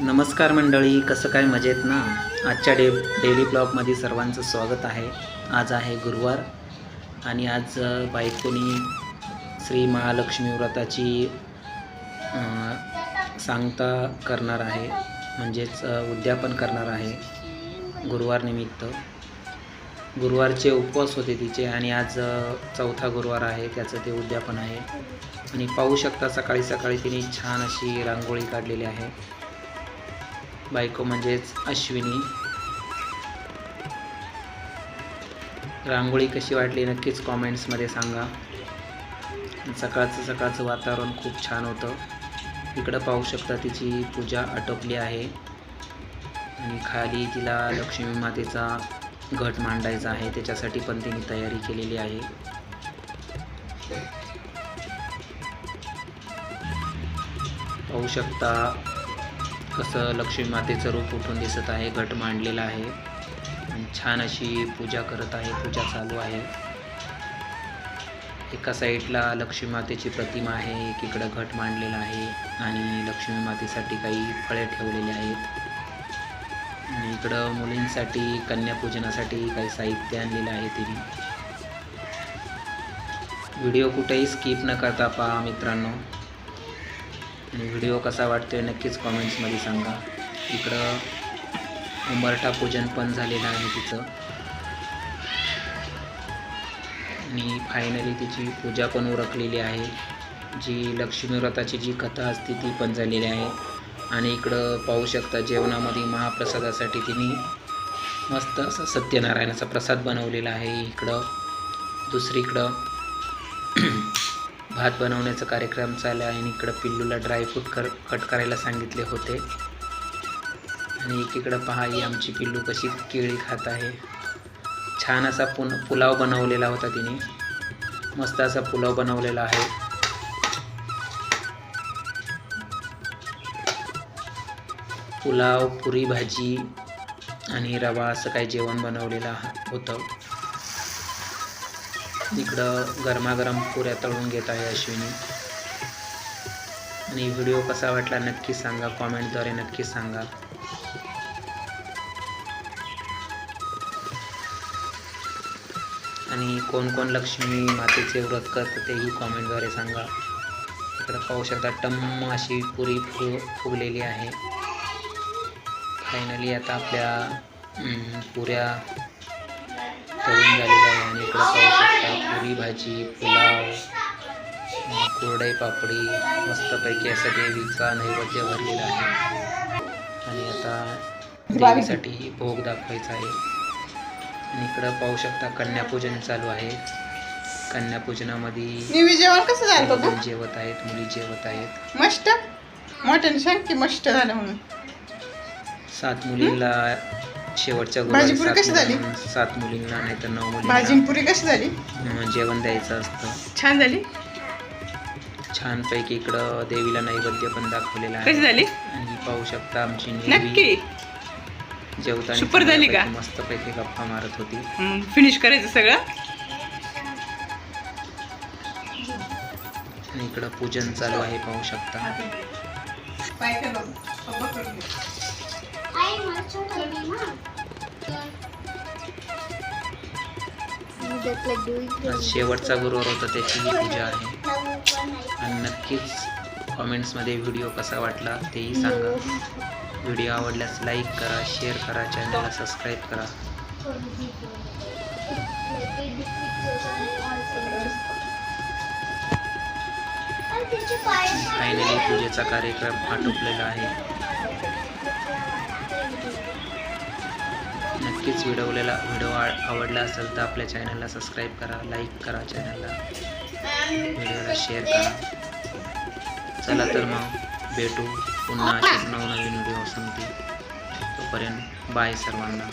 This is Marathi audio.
नमस्कार मंडळी कसं काय मजेत ना? आजच्या डे डेली ब्लॉगमध्ये सर्वांचं स्वागत आहे. आज आहे गुरुवार आणि आज बायकोनी श्री महालक्ष्मी व्रताची सांगता करणार आहे. म्हणजेच उद्यापन करणार आहे गुरुवार निमित्त. गुरुवारचे उपवास होते तिचे आणि आज चौथा गुरुवार आहे. त्याचं ते उद्यापन आहे. आणि पाहू शकता सकाळी सकाळी तिने छान अशी रांगोळी काढलेली आहे. बायको म्हणजेच अश्विनी. रांगोळी कशी वाटली नक्कीच कॉमेंट्समध्ये सांगा. सकाळचं सकाळचं वातावरण खूप छान होतं. इकडं पाहू शकता तिची पूजा आटोपली आहे. आणि खाली तिला लक्ष्मी मातेचा घट मांडायचा आहे. त्याच्यासाठी पण तिने तयारी केलेली आहे. पाहू शकता कसं लक्ष्मी मातेचं रूप उठून दिसत आहे घट मांडलेला आहे. छान अशी पूजा करत आहे पूजा चालू आहे. एका साईडला लक्ष्मी मातेची प्रतिमा आहे एकीकडं घट मांडलेला आहे आणि लक्ष्मी मातेसाठी काही फळे ठेवलेले आहेत. आणि इकडं मुलींसाठी कन्यापूजनासाठी काही साहित्य आणलेलं आहे तिने. व्हिडिओ कुठेही स्किप न करता पहा मित्रांनो. आणि व्हिडिओ कसा वाटतोय नक्कीच कॉमेंट्समध्ये सांगा. इकडं उंबरठा पूजन पण झालेलं आहे तिचं. आणि फायनली तिची पूजा पण उरकलेली आहे. जी लक्ष्मी व्रताची जी कथा असते ती पण झालेली आहे. आणि इकडं पाहू शकता जेवणामध्ये महाप्रसादासाठी तिने मस्त असा सत्यनारायणाचा प्रसाद बनवलेला आहे इकडं. दुसरीकडं भात बनवण्याचा कार्यक्रम चालू आहे आणि इकडं पिल्लूला ड्रायफ्रूट कर कट करायला सांगितले होते. आणि एकीकडं पहा ही आमची पिल्लू कशी केळी खात आहे. छान असा पुन पुलाव बनवलेला होता तिने. मस्त असा पुलाव बनवलेला आहे. पुलाव पुरी भाजी आणि रवा असं काही जेवण बनवलेलं होतं. इकडं गरमागरम पुऱ्या तळून घेत आहे अश्विनी. आणि व्हिडिओ कसा वाटला नक्की सांगा कॉमेंटद्वारे नक्की सांगा. आणि कोण कोण लक्ष्मी मातेचे व्रत करतं तेही कॉमेंटद्वारे सांगा. इकडं पाहू शकता टम्म अशी पुरी फु फुगलेली आहे. फायनली आता आपल्या पुऱ्या तळून झालेल्या आहे आणि इकडं भाजी पुलाव कुरडई पापडी मस्तपैकी असं देवीचा नैवेद्य भरलेला आहे. आणि आता देवीसाठी भोग दाखवायचा आहे. आणि इकडं पाहू शकता कन्यापूजन चालू आहे. कन्यापूजनामध्ये जेवण कसं झालं जेवत आहेत मुली जेवत आहेत. मस्त? मटण सांग की मस्त झालं म्हणून. सात मुलींना शेवटच्या भाजी गुरुवारी पुरी सात कशी झाली? सात मुलींना नाहीतर नऊ भाजी मुलींना. आणि पुरी कशी झाली? जेवण द्यायचं असतं. छान झाली? छानपैकी इकडं देवीला नैवेद्य पण दाखवलेला कशी झाली? आणि पाहू शकता आमची नक्की. जेवताना सुपर झाली का? चांगल्यापैकी मस्तपैकी गप्पा मारत होती. फिनिश करायचं सगळं? आणि इकडं पूजन चालू आहे पाहू शकता. आज शेवटचा गुरुवार होता त्याची ही पूजा आहे. आणि नक्कीच कॉमेंट्समध्ये व्हिडिओ कसा वाटला तेही सांगा. व्हिडिओ आवडल्यास लाईक करा शेअर करा चॅनलला सबस्क्राईब करा. फायनली पूजेचा कार्यक्रम आटोपलेला आहे. नक्कीच व्हिडिओला व्हिडिओ आवडला असेल तर आपल्या चॅनलला सबस्क्राईब करा लाईक करा चॅनलला. व्हिडिओला शेअर करा. चला तर मग भेटू पुन्हा असेच नवनवीन व्हिडिओ सांगते तोपर्यंत बाय सर्वांना.